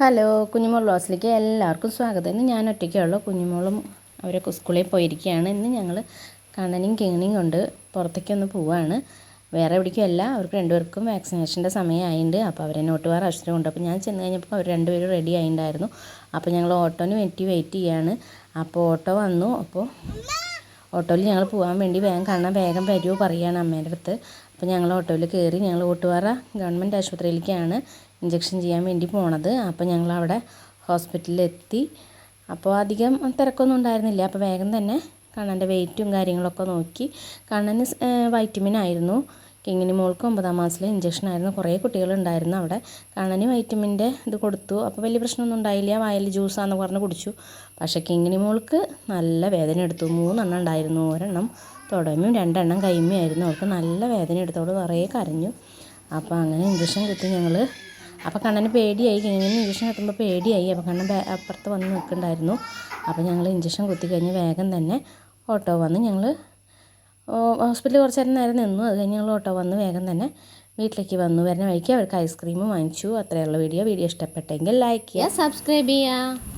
Hello കുഞ്ഞുമോൾ ക്ലാസ്സിലേക്ക് എല്ലാവർക്കും സ്വാഗതം. ഇന്ന് ഞാൻ ഒറ്റയ്ക്കുള്ളൂ കുഞ്ഞുമോളും അവരൊക്കെ സ്കൂളിൽ പോയിരിക്കുകയാണ്. ഇന്ന് ഞങ്ങൾ കണ്ണനും കിങ്ങണിയും കൊണ്ട് പുറത്തേക്കൊന്ന് പോവാണ്. വേറെ എവിടേക്കുമല്ല അവർക്ക് രണ്ടുപേർക്കും വാക്സിനേഷന്റെ സമയമായിട്ടുണ്ട് അപ്പോൾ അവരെ നോട്ടുവാർ കൊണ്ട് അപ്പോൾ ഞാൻ ചെന്ന് കഴിഞ്ഞപ്പോൾ അവർ രണ്ടുപേരും റെഡി ആയിട്ടുണ്ടായിരുന്നു അപ്പോൾ ഞങ്ങൾ ഓട്ടോന് വേണ്ടി വെയിറ്റ് ചെയ്യാണ്. അപ്പോൾ ഓട്ടോ വന്നു. അപ്പോൾ ഓട്ടോയിൽ ഞങ്ങൾ പോകാൻ വേണ്ടി വേഗം കാണാൻ വേഗം വരുമോ പറയുകയാണ് അമ്മേന്റെ അടുത്ത്. അപ്പോൾ ഞങ്ങൾ ഓട്ടോയിൽ കയറി ഞങ്ങൾ ഓട്ടുപാറ ഗവൺമെന്റ് ആശുപത്രിയിലേക്കാണ് ഇഞ്ചക്ഷൻ ചെയ്യാൻ വേണ്ടി പോണത്. അപ്പോൾ ഞങ്ങൾ അവിടെ ഹോസ്പിറ്റലിൽ എത്തി. അപ്പോൾ അധികം തിരക്കൊന്നും ഉണ്ടായിരുന്നില്ല. അപ്പോൾ വേഗം തന്നെ കണ്ണന്റെ വെയിറ്റും കാര്യങ്ങളൊക്കെ നോക്കി. കണ്ണന് വൈറ്റമിൻ ആയിരുന്നു. കിങ്ങിനി മോൾക്ക് ഒമ്പതാം മാസത്തിലെ ഇഞ്ചക്ഷൻ ആയിരുന്നു. കുറേ കുട്ടികളുണ്ടായിരുന്നു അവിടെ. കണ്ണന് വൈറ്റമിന്റെ ഇത് കൊടുത്തു. അപ്പോൾ വലിയ പ്രശ്നമൊന്നും ഉണ്ടായില്ല. വായിൽ ജ്യൂസാന്ന് പറഞ്ഞ് കുടിച്ചു. പക്ഷേ കിങ്ങിനി മോൾക്ക് നല്ല വേദന എടുത്തു. മൂന്നെണ്ണം ഉണ്ടായിരുന്നു. ഒരെണ്ണം തുടങ്ങിയും രണ്ടെണ്ണം കൈമയായിരുന്നു അവൾക്ക് നല്ല വേദന എടുത്തു. അവൾ കുറേ കരഞ്ഞു. അപ്പോൾ അങ്ങനെ ഇഞ്ചക്ഷൻ കുത്തി ഞങ്ങൾ അപ്പോൾ കണ്ണന് പേടിയായി. കിങ്ങിനി ഇഞ്ചക്ഷൻ കുത്തുമ്പോൾ പേടിയായി. അപ്പോൾ കണ്ണൻ അപ്പുറത്ത് വന്ന് നിൽക്കുന്നുണ്ടായിരുന്നു. അപ്പോൾ ഞങ്ങൾ ഇഞ്ചക്ഷൻ കുത്തി കഴിഞ്ഞ് വേഗം തന്നെ ഓട്ടോ വന്ന് ഞങ്ങൾ ഹോസ്പിറ്റലിൽ കുറച്ച് നേരം നേരം നിന്നു. അത് കഴിഞ്ഞ് ഞങ്ങൾ ഓട്ടോ വന്ന് വേഗം തന്നെ വീട്ടിലേക്ക് വന്നു. വരുന്ന വഴിക്ക് അവർക്ക് ഐസ്ക്രീം വാങ്ങിച്ചു. അത്രയുള്ള വീഡിയോ. വീഡിയോ ഇഷ്ടപ്പെട്ടെങ്കിൽ ലൈക്ക് ചെയ്യുക. സബ്സ്ക്രൈബ് ചെയ്യുക